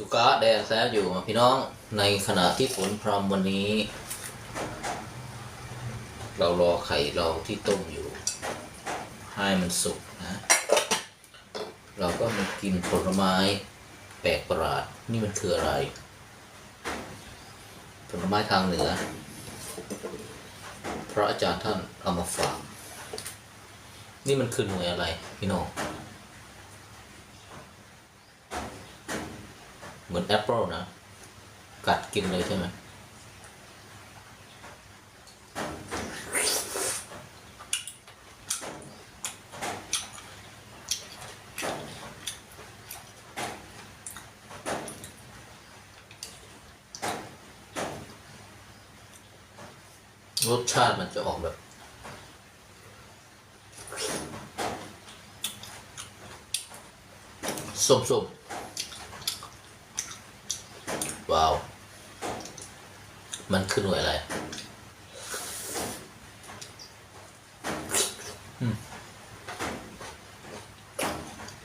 จุกะแดงแซะอยู่พี่น้องในขณะที่ฝนพรำวันนี้ เรารอไข่เราที่ต้มอยู่ ให้มันสุกนะ เราก็มากินผลไม้แปลกประหลาดนี่มันคืออะไร ผลไม้ทางเหนือ พระอาจารย์ท่านเอามาฝากนี่มันคือหน่วยอะไรพี่น้อง เหมือนแอปเปิลนะ กัดกินเลยใช่ไหมรสชาติมันจะออกแบบ ส้มๆ ว้าว มันคือหน่วยอะไร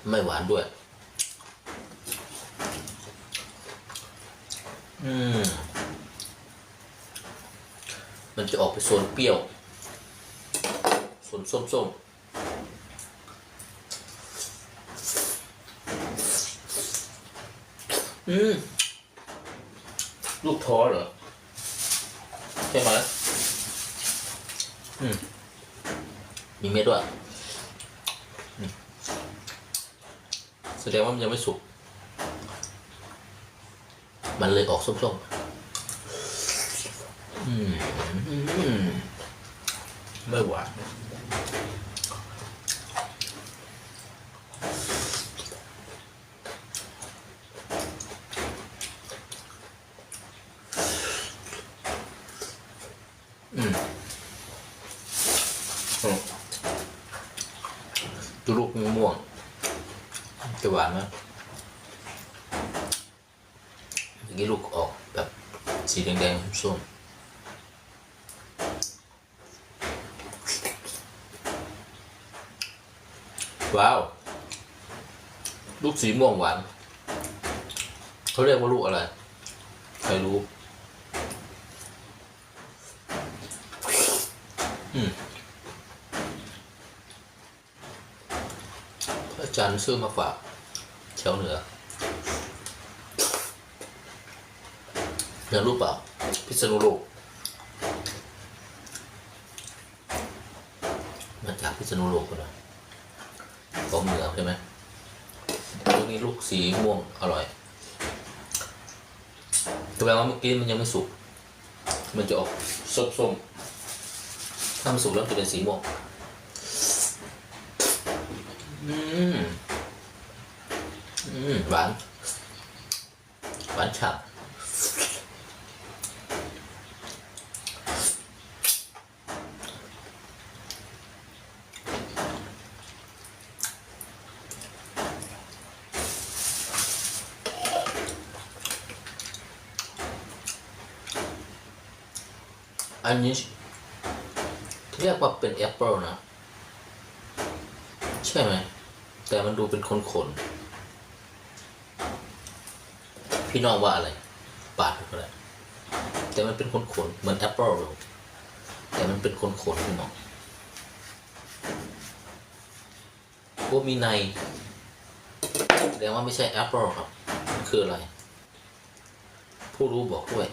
ไม่หวานด้วย อืม มันจะออกไปโซนเปรี้ยวโซนส้มๆอืม ลูกท้อเหรอ ใช่ไหมอืมมีเม็ดด้วยอืมแสดงว่ามันยังไม่สุก มันเลยออกส้มๆ อืมอืมไม่หวานอืมอืมดูลูกม่วงๆจะหวานไหมเมื่อกี้ลูกออกแบบ สีแดงๆส้มว้าว ลูกสีม่วงหวาน เขาเรียกว่าลูกอะไร ใครรู้ อืมอาจารย์ซื้อมาฝากแถวเหนือ เหนือรู้เปล่าพิษณุโลกมาจากพิษณุโลกกันนะของเหนือใช่ไหมลูกนี้ลูกสีม่วงอร่อยแสดงว่าเมื่อกี้มันยังไม่สุก มันจะออกส้มๆ ถ้ามันสุกแล้วจะเป็นสีม่วง อืม อืม หวาน หวานฉ่ำ อันนี้ เรียกว่าเป็นแอปเปิลนะ ใช่ไหม แต่มันดูเป็นขนขนๆพี่น้องว่าอะไร ปาดก็ได้แต่มันเป็นขนขนๆเหมือนแอปเปิลเลยแต่มันเป็นขนขนๆพี่น้องพวกมีในแสดงว่าไม่ใช่แอปเปิลครับมันคืออะไร ผู้รู้บอกด้วย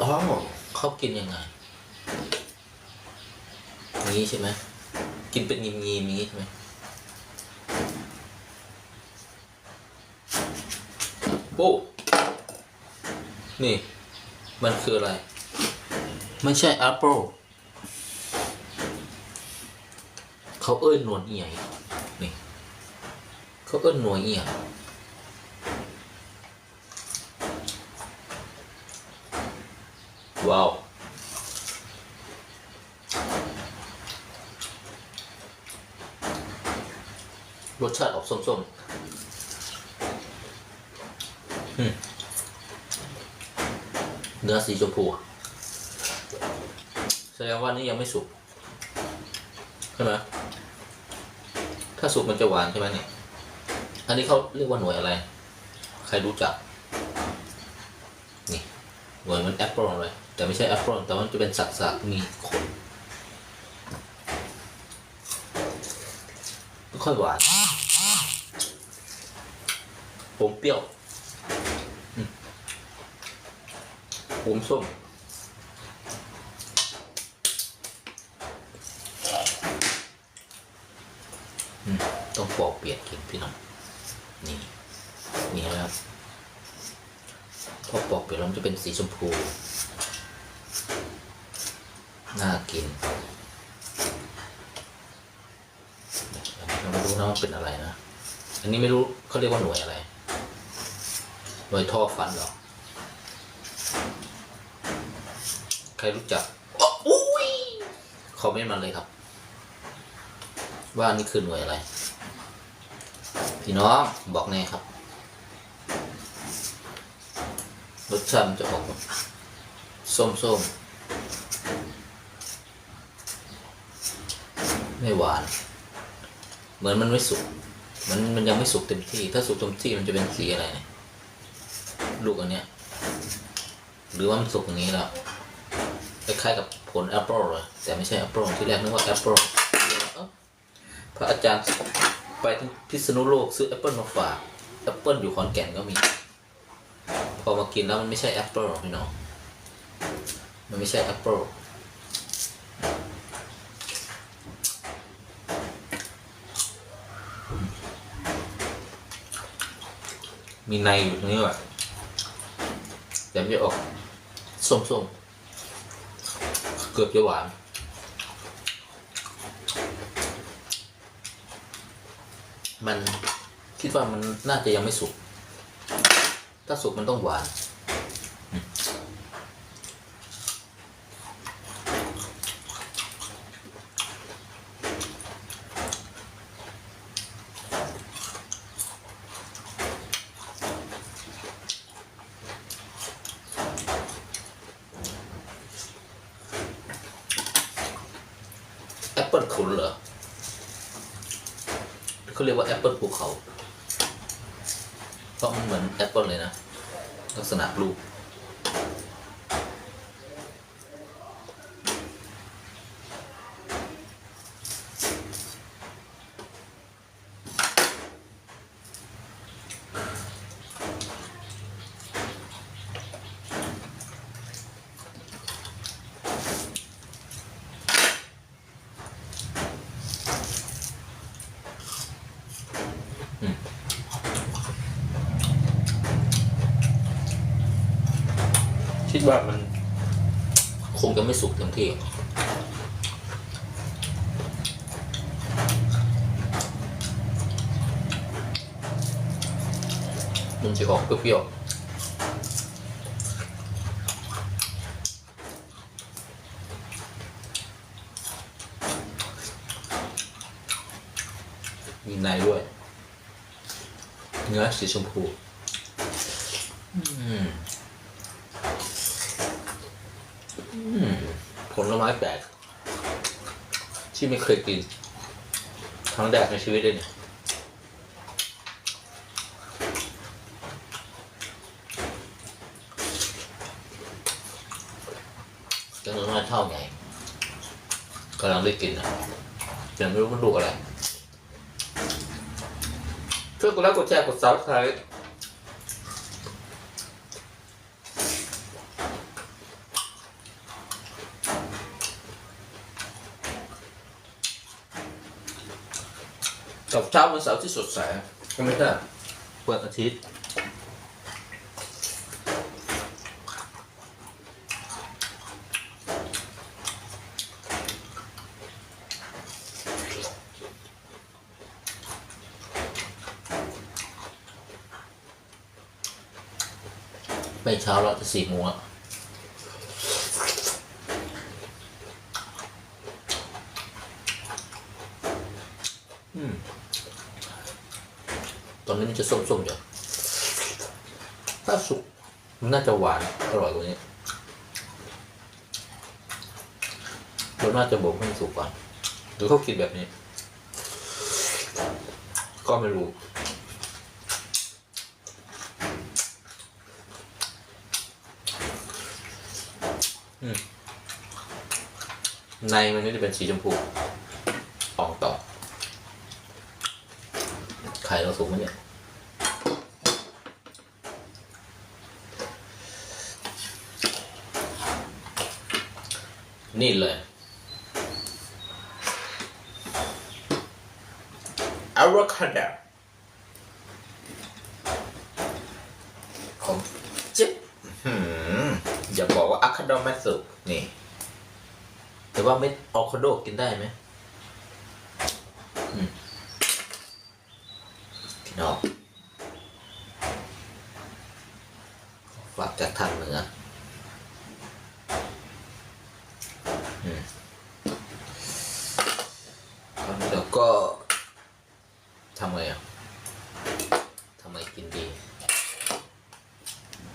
อ๋อเขากินยังไง อย่างนี้ใช่ไหมกินเป็นงีมๆอย่างนี้ใช่ไหมโอ้นี่มันคืออะไร ไม่ใช่แอปเปิลเขาเอ้ยหนวดเอียงนี่เขาเอ้ยหนวดเอียงว้าว รสชาติออกส้มๆอืมเนื้อสีชมพู แสดงว่านี่ยังไม่สุกใช่ไหมถ้าสุกมันจะหวานใช่ไหมเนี่ย อันนี้เขาเรียกว่าหน่วยอะไร ใครรู้จัก นี่ หน่วยมันแอปเปิลเลย แต่ไม่ใช่แอปเปิลแต่มันจะเป็นสักสักๆมีขนไม่ ค่อยหวานผมเปรี้ยวผมส้มต้องปอกเปียกกินพี่น้อง นี่ นี่นะครับพอปอกเปียกแล้วมันจะเป็นสีชมพู น่ากิน เราไม่รู้นะว่าเป็นอะไรนะอันนี้ไม่รู้เขาเรียกว่าหน่วยอะไร หน่วยท่อฟันหรอใครรู้จักอุ้ยคอมเมนต์มาเลยครับ ว่านี่คือหน่วยอะไร พี่น้องบอกแน่ครับรสชาติมันจะออกส้มส้มๆไม่หวาน เหมือนมันไม่สุกมันมันยังไม่สุกเต็มที่ ถ้าสุกเต็มที่มันจะเป็นสีอะไรเนี่ยลูกอันเนี้ย หรือว่ามันสุกอย่างนี้แล้วคล้ายๆกับผลแอปเปิลเลยแต่ไม่ใช่แอปเปิลที่แรกนึกว่าแอปเปิลพระอาจารย์ไปที่พิษณุโลกซื้อแอปเปิลมาฝากแอปเปิลอยู่ขอนแก่นก็มี พอมากินแล้วมันไม่ใช่แอปเปิลพี่น้องมันไม่ใช่แอปเปิล มีในอยู่ตรงนี้ว่ะแต่ไม่ออกส้มๆ เกือบจะหวาน มันคิดว่ามันน่าจะยังไม่สุก ถ้าสุกมันต้องหวานอืมแอปเปิลขุนเหรอ เขาเรียกว่าแอปเปิลภูเขา เพราะมันเหมือนแอปเปิลเลยนะ ลักษณะรูป คิดว่ามัน คงจะไม่สุกเต็มที่มันจะออกเปรี้ยวมีในด้วย เนื้อสีชมพู อืม ผลไม้แปลกที่ไม่เคยกินครั้งแรกในชีวิตเลยเนี่ยจะน้อยเท่าไงกำลังได้กินนะแต่ไม่รู้มันลูกอะไรช่วยกดไลค์กดแชร์กดซับสไครต์ กับเช้าวันเสาร์ที่สดใสใช่ไหมครับวันอาทิตย์ไม่เช้าแล้วจะสี่โมงแล้วอืม ตอนนี้ มันจะส้มๆอยู่ถ้าสุกมันน่าจะหวานอร่อยกว่านี้เราน่าจะบอกให้สุกก่อนหรือเขาคิดแบบนี้ ก็ไม่รู้ในมันก็จะเป็นสีชมพูอองต่อไข่เราสุกไหมเนี่ย นี่เลย avocado ของจิ๊บหืมอย่าบอกว่าอะคาโดไม่สุกนี่ แต่ว่าเม็ดอะคาโดกินได้ไหมอืมพี่น้องฝากจากทางเหนืออืมแล้วก็ทำไงอะทำไงกินดี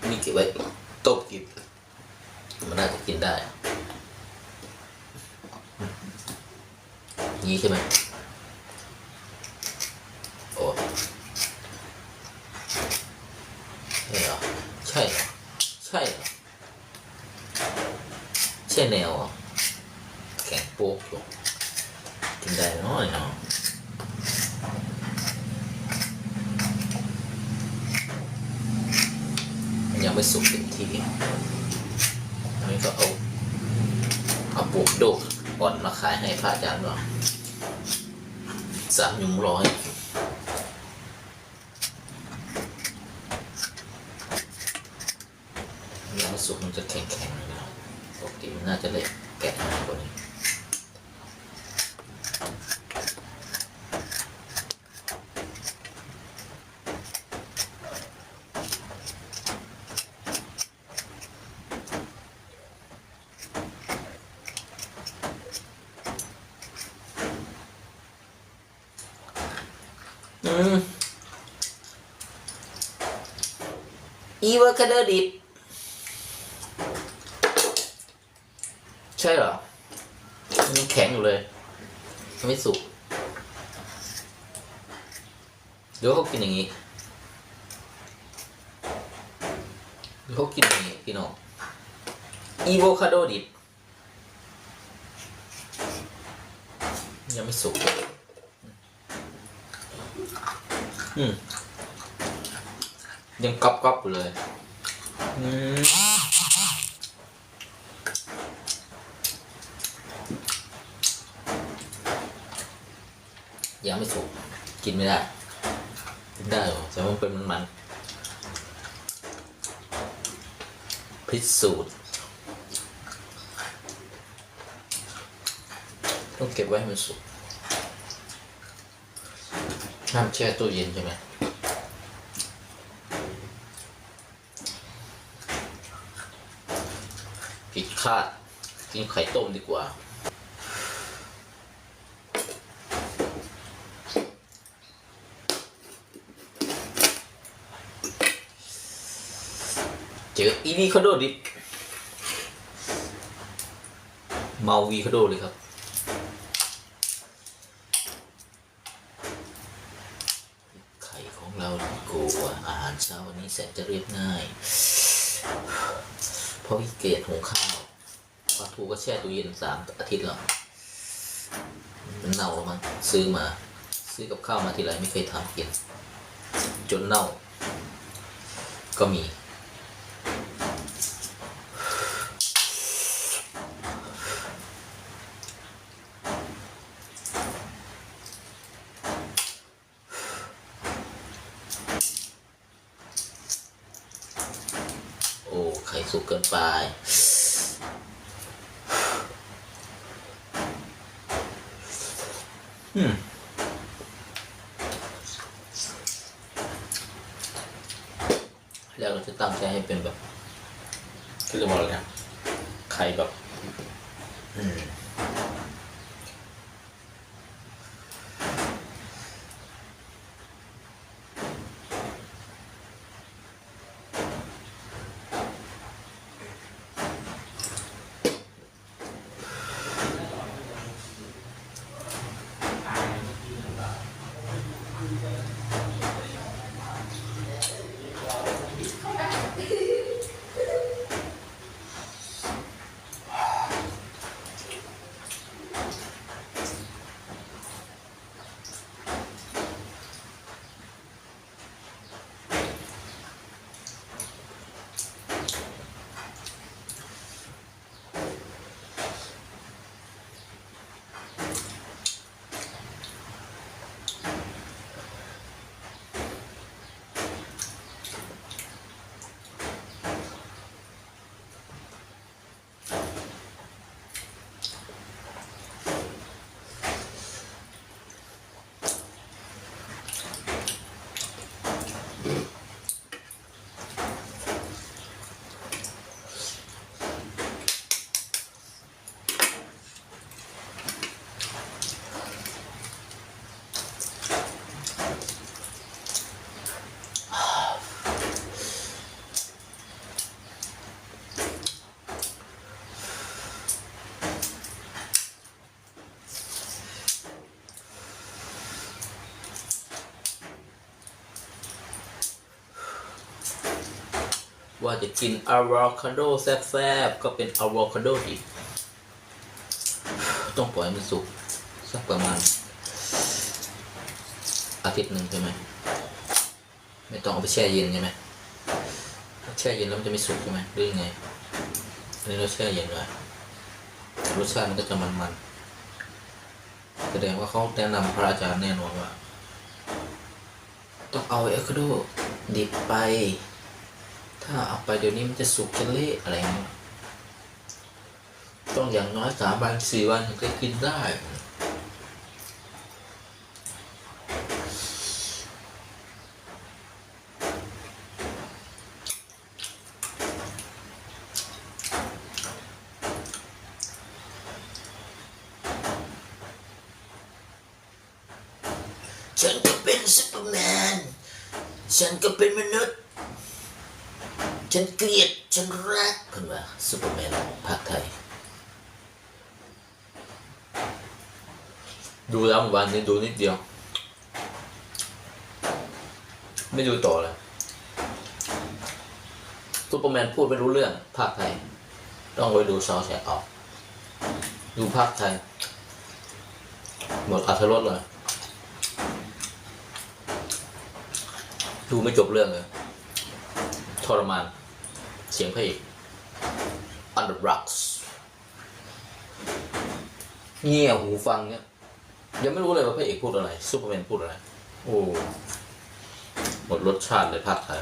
นี่เก็บไว้ต้มกิน มันน่าจะกินได้ งี้ใช่ไหมโอ้ใช่เหรอใช่เหรอใช่เหรอใช่แนวเหรอแข็งโป๊กอยู่กินได้น้อยเนาะยังไม่สุกเต็มที่อันนี้ก็เอาเอาปลูกโดกอ่อนมาขายให้พระอาจารย์ว่าสามยุงร้อ ยยังไม่สุกมันจะแข็งๆเลยนะปกติมันน่าจะเละแกะง่ายกว่านี้ อืม อีวาคาโดดิบ ใช่เหรอ มันแข็งอยู่เลยยังไม่สุกเดี๋ยวเขากินอย่างนี้เดี๋ยวเขากินอย่างนี้พี่น้องอีโวคาโดดิบ ยังไม่สุก อืม ยังกรอบกรอบอยู่เลยอืมยังไม่สุกกินไม่ได้กินได้เหรอแต่ว่ามันเป็นมันมันพิสูจน์ต้องเก็บไว้ให้มันสุกห้ามแช่ตู้เย็นใช่ไหม ผิด คาดกินไข่ต้มดีกว่า เจออีวีคาโดดิเมาวีคาโดเลยครับไข่ของเราโกว่าอาหารเช้าวันนี้แสนจะเรียบง่าย เพราะวิเกตหุงข้าว ทูก็แช่ตู้เย็นสามอาทิตย์แล้วมันเน่าแล้วมั้งซื้อมา ซื้อกับข้าวมาทีไรไม่เคยทำกิน จนเน่า ก็มีโอ้ไข่สุกเกินไป อืม แล้วเราจะตั้งใจให้เป็นแบบคือจะบอกว่าอะไรนะไข่แบบ อืม ว่าจะกินอะโวคาโดแซ่บๆก็เป็นอะโวคาโดดิบต้องปล่อยมันสุกสักประมาณ อาทิตย์หนึ่งใช่ไหมไม่ต้องเอาไปแช่เย็นใช่ไหมถ้าแช่เย็นแล้วมันจะไม่สุกใช่ไหมหรือไงอันนี้เราแช่เย็นไว้รสชาติมันก็จะมันๆแสดงว่าเขาแนะนำพระอาจารย์แน่นอนว่า ต้องเอาอคโดดิบไป ถ้าเอาไปเดี๋ยวนี้มันจะสุกจะเละอะไรเงี้ยต้องอย่างน้อยสามวันสี่วันถึงจะกินได้ฉันก็เป็นซูเปอร์แมน ฉันก็เป็นมนุษย์ ฉันเกลียด ฉันรักเพิ่นว่าซูเปอร์แมนภาคไทย ดูแล้วเมื่อวานนี้ดูนิดเดียว ไม่ดูต่อเลยซูเปอร์แมนพูดไม่รู้เรื่องภาคไทย ต้องไปดูซาวแชร์ออก ดูภาคไทย หมดอัธรสเลยดูไม่จบเรื่องเลยทรมาน เสียงพระเอก Under Rocks เงี่ยหูฟังเนี่ยยังไม่รู้เลยว่าพระเอกพูดอะไรซูเปอร์แมนพูดอะไร โอ้หมดรสชาติเลยภาคไทย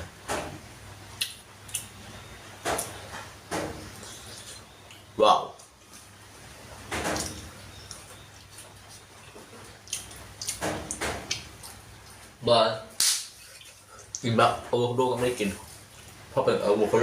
ว้าวบากินแบบอะโวคาโดก็ไม่ได้กิน เพราะเป็นอะโวคาโด